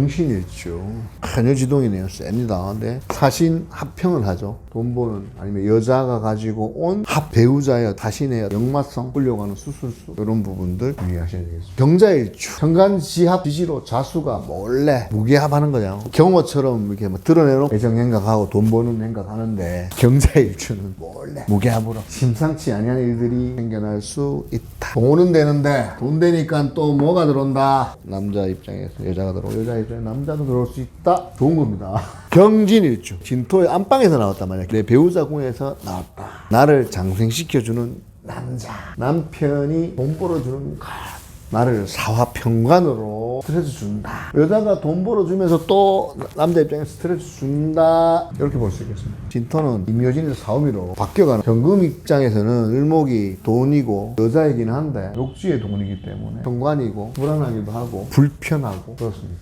경신일주 한여지동이네요. 셉니다. 근데 사신 합평을 하죠. 돈 버는 아니면 여자가 가지고 온 합 배우자의 자신의 역마성 끌려가는 수술수 이런 부분들 유의하셔야 되겠습니다. 경자일주. 현관지합 지지로 자수가 몰래 무게합하는 거죠. 경호처럼 이렇게 뭐 드러내놓고 애정 행각하고 돈 버는 행각하는데 경자일주는 몰래 무게합으로. 심상치 아니한 일들이 생겨날 수 있다. 돈은 되는데 돈 되니까 또 뭐가 들어온다? 남자 입장에서 여자가 들어오고 여자 입장에 남자도 들어올 수 있다. 좋은 겁니다. 경진일주. 진토의 안방에서 나왔단 말이야. 내 배우자 궁에서 나왔다. 나를 장생시켜주는 남자. 남편이 돈 벌어주는 것 나를 사화평관으로 스트레스 준다. 여자가 돈 벌어주면서 또 남자 입장에서 스트레스 준다. 이렇게 볼 수 있겠습니다. 진토는 임효진에서 사오미로 바뀌어가는 경금 입장에서는 을목이 돈이고 여자이긴 한데 욕지의 돈이기 때문에 평관이고 불안하기도 하고 불편하고 그렇습니다.